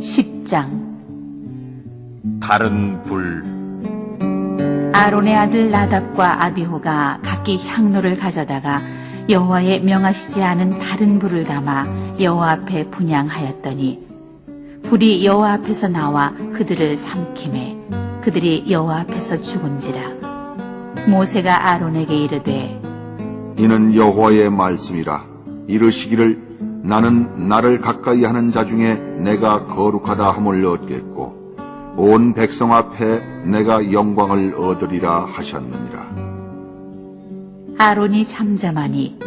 10장. 다른 불. 아론의 아들 나답과 아비호가 각기 향로를 가져다가 여호와의 명하시지 않은 다른 불을 담아 여호와 앞에 분양하였더니 불이 여호와 앞에서 나와 그들을 삼킴에 그들이 여호와 앞에서 죽은지라. 모세가 아론에게 이르되 이는 여호와의 말씀이라. 이르시기를 나는 나를 가까이 하는 자 중에 내가 거룩하다 함을 얻겠고 온 백성 앞에 내가 영광을 얻으리라 하셨느니라. 아론이 잠잠하니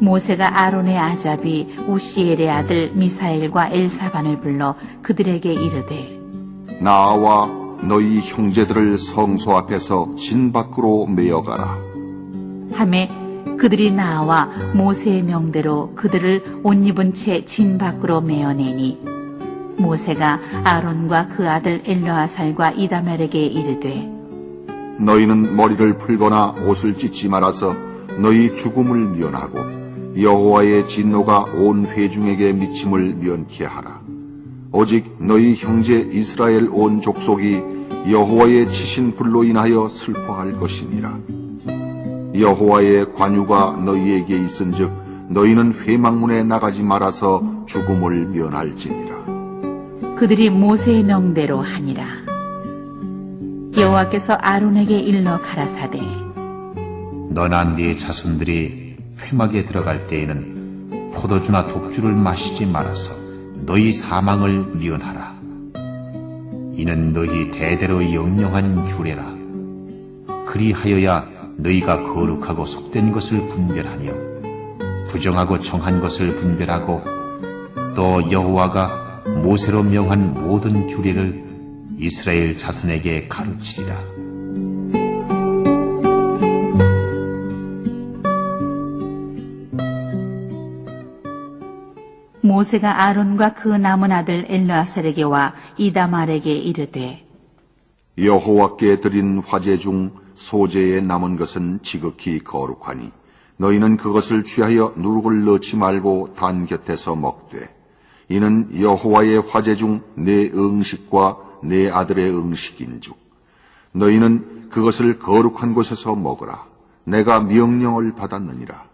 모세가 아론의 아잡이 우시엘의 아들 미사엘과 엘사반을 불러 그들에게 이르되 나와 너희 형제들을 성소 앞에서 진 밖으로 메어가라. 함에 그들이 나와 모세의 명대로 그들을 옷 입은 채 진 밖으로 메어내니 모세가 아론과 그 아들 엘르아살과 이다멜에게 이르되 너희는 머리를 풀거나 옷을 찢지 말아서 너희 죽음을 면하고 여호와의 진노가 온 회중에게 미침을 면케 하라. 오직 너희 형제 이스라엘 온 족속이 여호와의 치신 불로 인하여 슬퍼할 것이니라. 여호와의 관유가 너희에게 있은즉 너희는 회망문에 나가지 말아서 죽음을 면할지니라. 그들이 모세의 명대로 하니라 여호와께서 아론에게 일러 가라사대 너나 네 자손들이 회막에 들어갈 때에는 포도주나 독주를 마시지 말아서 너희 사망을 미연하라. 이는 너희 대대로 영영한 규례라. 그리하여야 너희가 거룩하고 속된 것을 분별하며 부정하고 정한 것을 분별하고 또 여호와가 모세로 명한 모든 규례를 이스라엘 자손에게 가르치리라. 모세가 아론과 그 남은 아들 엘르아살에게 와 이다말에게 이르되 여호와께 드린 화제 중 소재에 남은 것은 지극히 거룩하니 너희는 그것을 취하여 누룩을 넣지 말고 단 곁에서 먹되 이는 여호와의 화제 중내 응식과 내 아들의 응식인즉 너희는 그것을 거룩한 곳에서 먹으라 내가 명령을 받았느니라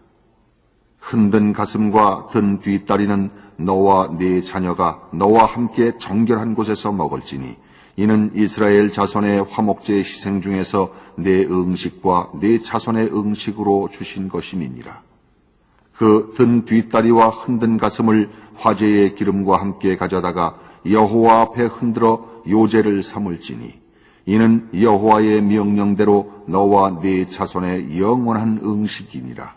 흔든 가슴과 든 뒷다리는 너와 네 자녀가 너와 함께 정결한 곳에서 먹을지니 이는 이스라엘 자손의 화목제 희생 중에서 내 음식과 내 자손의 음식으로 주신 것임이니라. 그 든 뒷다리와 흔든 가슴을 화제의 기름과 함께 가져다가 여호와 앞에 흔들어 요제를 삼을지니 이는 여호와의 명령대로 너와 네 자손의 영원한 음식이니라.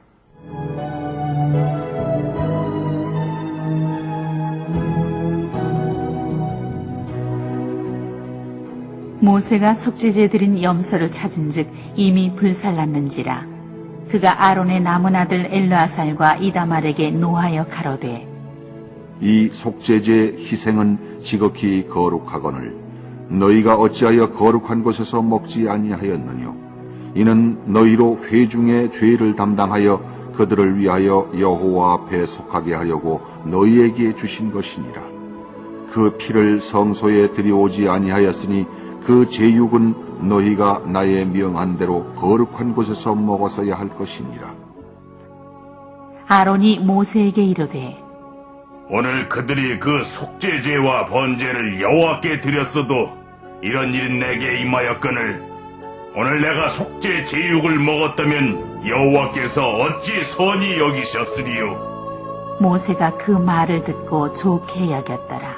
모세가 속죄제 드린 염소를 찾은즉 이미 불살랐는지라 그가 아론의 남은 아들 엘르아살과 이다말에게 노하여 가로되 이 속죄제 희생은 지극히 거룩하거늘 너희가 어찌하여 거룩한 곳에서 먹지 아니하였느뇨? 이는 너희로 회중의 죄를 담당하여 그들을 위하여 여호와 앞에 속하게 하려고 너희에게 주신 것이니라. 그 피를 성소에 들여오지 아니하였으니 그 제육은 너희가 나의 명한 대로 거룩한 곳에서 먹어서야 할 것이니라. 아론이 모세에게 이르되 오늘 그들이 그 속죄제와 번제를 여호와께 드렸어도 이런 일이 내게 임하였거늘 오늘 내가 속죄 제육을 먹었다면 여호와께서 어찌 선히 여기셨으리요? 모세가 그 말을 듣고 좋게 여겼더라